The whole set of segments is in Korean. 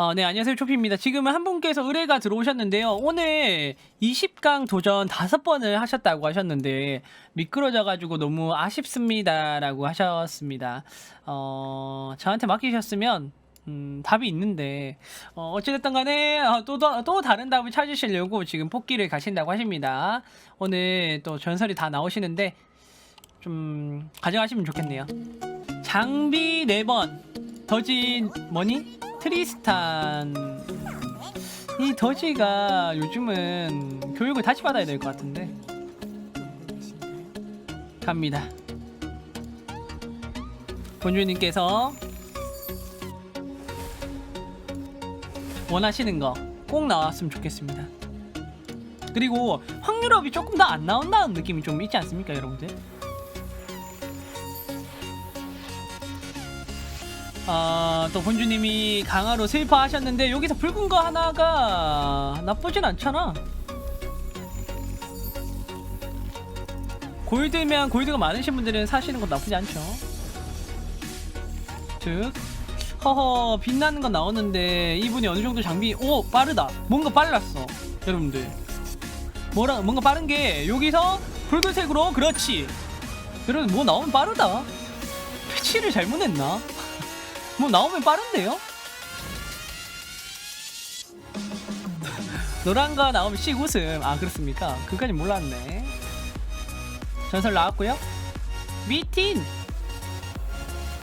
어, 네, 안녕하세요. 초피입니다. 지금은 한 분께서 의뢰가 들어오셨는데요. 오늘 20강 도전 다섯 번을 하셨다고 하셨는데, 미끄러져가지고 너무 아쉽습니다 라고 하셨습니다. 어, 저한테 맡기셨으면, 음, 답이 있는데, 어, 어찌됐든 간에, 어, 또, 더- 또 다른 답을 찾으시려고 지금 뽑기를 가신다고 하십니다. 오늘 또 전설이 다 나오시는데, 좀, 가져가시면 좋겠네요. 장비 4번, 더지, 뭐니? 트리스탄. 이 더지가 요즘은 교육을 다시 받아야 될 것 같은데. 갑니다. 본주님께서 원하시는 거 꼭 나왔으면 좋겠습니다. 그리고 확률업이 조금 더 안 나온다는 느낌이 좀 있지 않습니까 여러분들 아, 또 본주님이 강화로 슬퍼하셨는데 여기서 붉은 거 하나가 나쁘진 않잖아. 골드면 골드가 많으신 분들은 사시는 건 나쁘지 않죠. 즉, 허허 빛나는 건 나오는데 이분이 어느 정도 장비 오 빠르다. 뭔가 빨랐어, 여러분들. 뭐라 뭔가 빠른 게 여기서 붉은색으로 그렇지. 여러분 뭐 나오면 빠르다. 패치를 잘못했나? 뭐 나오면 빠른데요? 노란 거 나오면 씩 웃음. 아 그렇습니까? 그까지 몰랐네. 전설 나왔고요. 미틴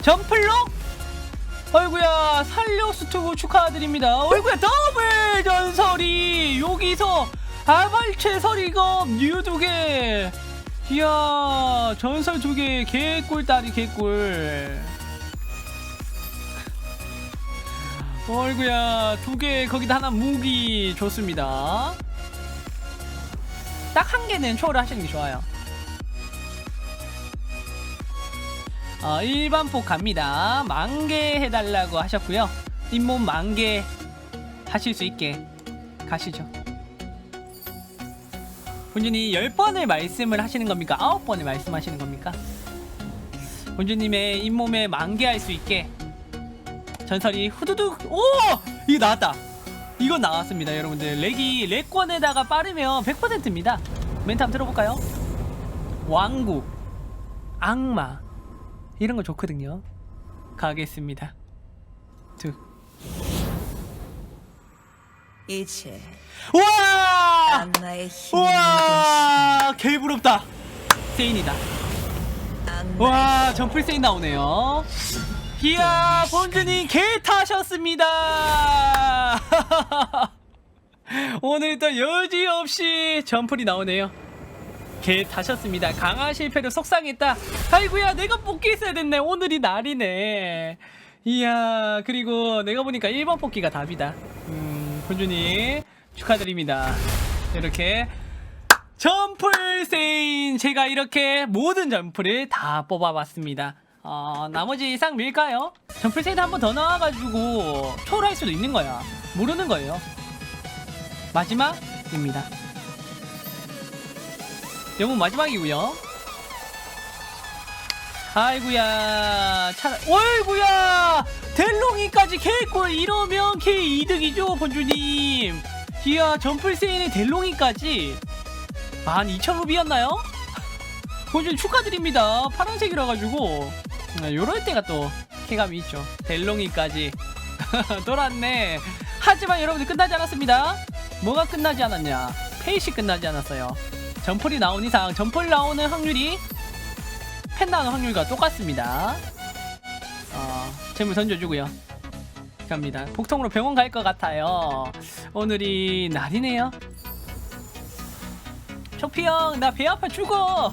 점플록 어이구야 살려스투브 축하드립니다. 어이구야 더블 전설이 여기서 아발체 서리검 뉴두 개. 이야 전설 두 개 개꿀 딸이 개꿀. 어이구야 두 개 거기다 하나 무기. 좋습니다. 딱 한 개는 초월을 하시는 게 좋아요. 어, 일반 폭 갑니다. 만개 해달라고 하셨고요. 잇몸 만개 하실 수 있게 가시죠. 본주님 10번을 말씀을 하시는 겁니까? 9번을 말씀하시는 겁니까? 본주님의 잇몸에 만개 할 수 있게 전설이 후두둑. 오! 이거 나왔다. 이건 나왔습니다 여러분들. 렉이 렉권에다가 빠르면 100%입니다. 멘트 한번 들어볼까요? 왕국 악마. 이런 거 좋거든요. 가겠습니다. 두. 이제 우와! 악마의 우와! 개 부럽다. 세인이다. 악마의 와 점플 세인 나오네요 이야 본준이 개 타셨습니다. 오늘 또 여지없이 점플이 나오네요. 개 타셨습니다. 강화 실패로 속상했다. 아이고야 내가 뽑기 했어야 됐네. 오늘이 날이네. 이야 그리고 내가 보니까 1번 뽑기가 답이다. 음 본준이 축하드립니다. 이렇게 점플 세인 제가 이렇게 모든 점플을 다 뽑아봤습니다. 어, 나머지 상 밀까요? 점플 세인 한번 더 나와가지고 초월할 수도 있는 거야. 모르는 거예요. 마지막입니다. 영웅 마지막이고요. 아이구야 차 어이구야 델롱이까지 개꿀 이러면 개 이득이죠 본주님 이야 점플 세인의 델롱이까지 12,000루비였나요? 본준 축하드립니다. 파란색이라 가지고 아, 요럴 때가 또 쾌감이 있죠. 델롱이까지 돌았네. 하지만 여러분들 끝나지 않았습니다. 뭐가 끝나지 않았냐? 페이시 끝나지 않았어요. 점플이 나온 이상 점플 나오는 확률이 펜 나오는 확률과 똑같습니다. 어, 재물 던져주고요. 갑니다. 복통으로 병원 갈 것 같아요. 오늘이 날이네요. 초피 형, 나 배 아파 죽어.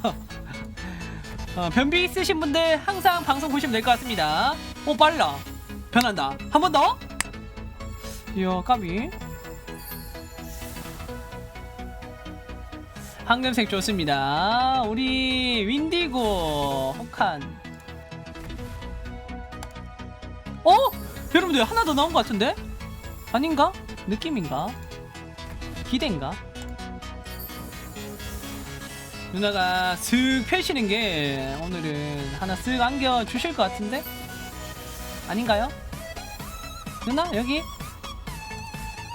어, 변비 있으신 분들 항상 방송 보시면 될 것 같습니다. 오 빨라. 변한다. 한 번 더. 이야 까비. 황금색 좋습니다. 우리 윈디고 혹한. 어? 여러분들 하나 더 나온 것 같은데? 아닌가? 느낌인가? 기대인가? 누나가 슥 펴시는 게 오늘은 하나 쓱 안겨 주실 것 같은데? 아닌가요? 누나 여기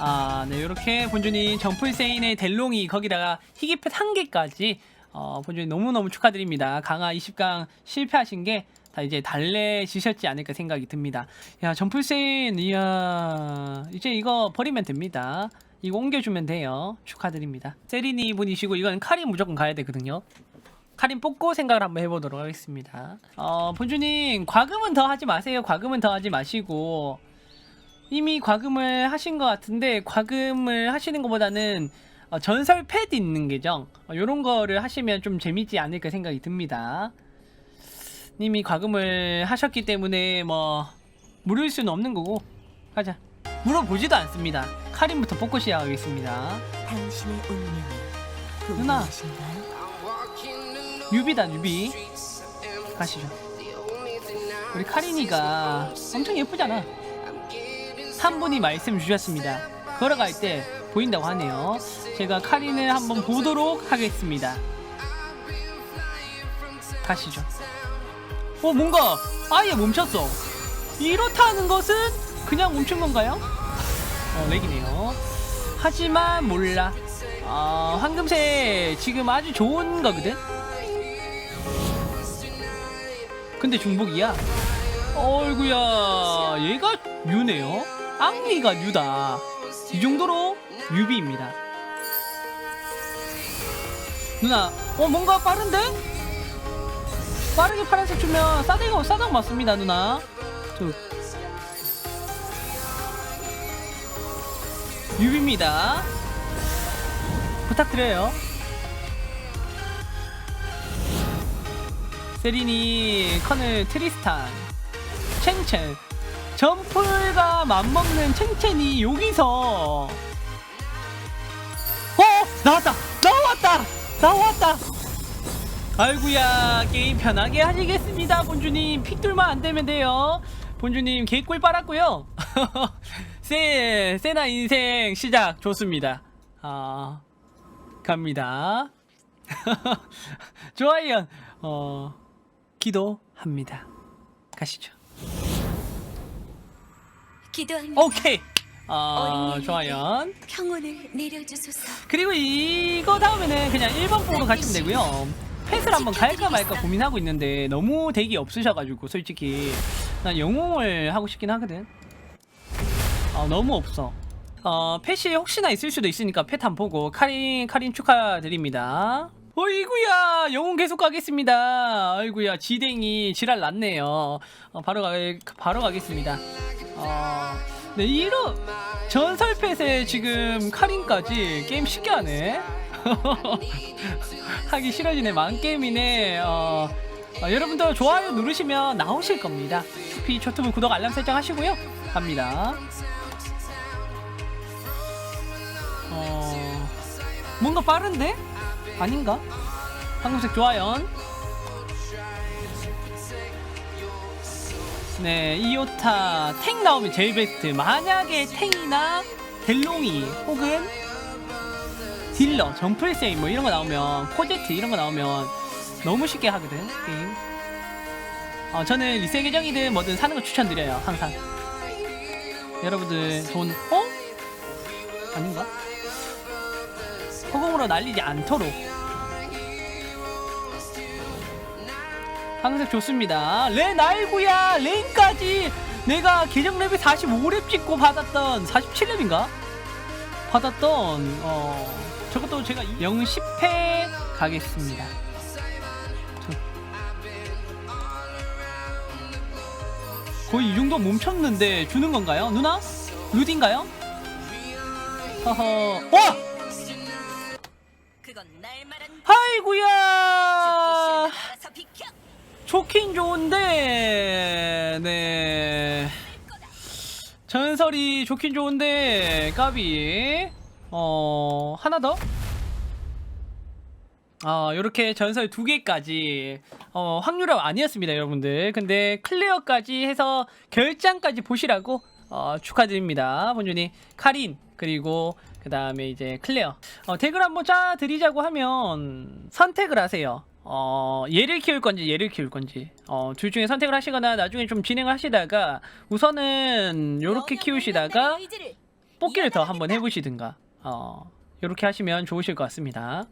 아, 네, 이렇게 본준이 점풀세인의 델롱이 거기다가 희귀펫 한 개까지 어, 본준이 너무너무 축하드립니다. 강화 20강 실패하신 게 다 이제 달래지셨지 않을까 생각이 듭니다. 야, 점풀세인, 이야, 이제 이거 버리면 됩니다. 이거 옮겨주면 돼요. 축하드립니다. 세리니 분이시고 이건 카린 무조건 가야 되거든요. 카린 뽑고 생각을 한번 해보도록 하겠습니다. 어, 본주님 과금은 더 하지 마세요. 과금은 더 하지 마시고 이미 과금을 하신 것 같은데 과금을 하시는 것보다는 어, 전설 패드 있는 계정 어, 이런 거를 하시면 좀 재밌지 않을까 생각이 듭니다. 이미 과금을 하셨기 때문에 뭐 물을 수는 없는 거고 가자. 물어보지도 않습니다. 카린부터 뽑고 시작하겠습니다. 당신의 운명이 누나. 궁금하신가요? 유비다 유비 가시죠 우리 카린이가 엄청 예쁘잖아 한 분이 말씀 주셨습니다 걸어갈 때 보인다고 하네요 제가 카린을 한번 보도록 하겠습니다 가시죠 어 뭔가 아예 멈췄어 이렇다는 것은 그냥 멈춘 건가요? 어 렉이네요. 하지만 몰라. 아 황금색 지금 아주 좋은 거거든? 근데 중복이야? 어이구야 얘가 유네요? 악리가 유다. 이 정도로 유비입니다. 누나 어 뭔가 빠른데? 빠르게 파란색 주면 싸대가 싸당 맞습니다 누나. 저 유비입니다. 부탁드려요. 세리니, 커널 트리스탄, 첸첸. 점플과 맞먹는 첸첸이 여기서. 어? 나왔다! 나왔다! 나왔다! 아이구야 게임 편하게 하시겠습니다 본주님. 픽돌만 안 되면 돼요. 본주님 개꿀 빨았고요 세 세나 인생 시작 좋습니다 아 갑니다 좋아요 어 기도합니다. 가시죠. 기도합니다. 오케이. 어, 어린이에게 좋아요. 평온을 내려주소서. 그리고 이거 다음에는 그냥 1번 보로 가시면 되고요. 펫을 한번 갈까 말까 고민하고 있는데 너무 덱이 없으셔가지고 솔직히 난 영웅을 하고 싶긴 하거든. 어, 너무 없어. 어, 펫이 혹시나 있을 수도 있으니까 번 보고 카린 카린 축하드립니다. 어이구야 영웅 계속 가겠습니다. 아이구야 지댕이 지랄 났네요. 어, 바로 가 바로 가겠습니다. 어, 네 이러 전설 펫에 지금 카린까지 게임 쉽게 하네. 하기 싫어지네 망게임이네. 어, 어, 여러분들 좋아요 누르시면 나오실 겁니다. 투피 유튜브 구독 알람 설정 하시고요. 갑니다. 뭔가 빠른데? 아닌가? 황금색 좋아요. 네, 이오타 탱 나오면 제일 베스트. 만약에 탱이나 델롱이 혹은 딜러, 점프레세인 뭐 이런 거 나오면 포제트 이런 거 나오면 너무 쉽게 하거든 게임. 어, 저는 리세 계정이든 뭐든 사는 거 추천드려요 항상. 여러분들 돈 어? 아닌가? 허공으로 날리지 않도록 황색 좋습니다 렌 알구야 렌까지 내가 계정 랩이 45렙 찍고 받았던 47렙인가? 받았던 어 저것도 제가 0, 10회 가겠습니다 저- 거의 이 정도 멈췄는데 주는 건가요? 누나? 루디인가요? 허허 와! 날 아이구야! 알아서 비켜. 좋긴 좋은데 네. 전설이 좋긴 좋은데 까비. 어 하나 더? 아 요렇게 전설 두 개까지. 어 확률은 아니었습니다 여러분들. 근데 클리어까지 해서 결장까지 보시라고 어 축하드립니다. 본준이 카린 그리고 그 다음에 이제 클레어. 어, 덱을 한번 짜 드리자고 하면 선택을 하세요. 어 얘를 키울 건지 얘를 키울 건지. 어 둘 중에 선택을 하시거나 나중에 좀 진행을 하시다가 우선은 요렇게 키우시다가 뽑기를 더 한번 해보시든가. 어 이렇게 하시면 좋으실 것 같습니다.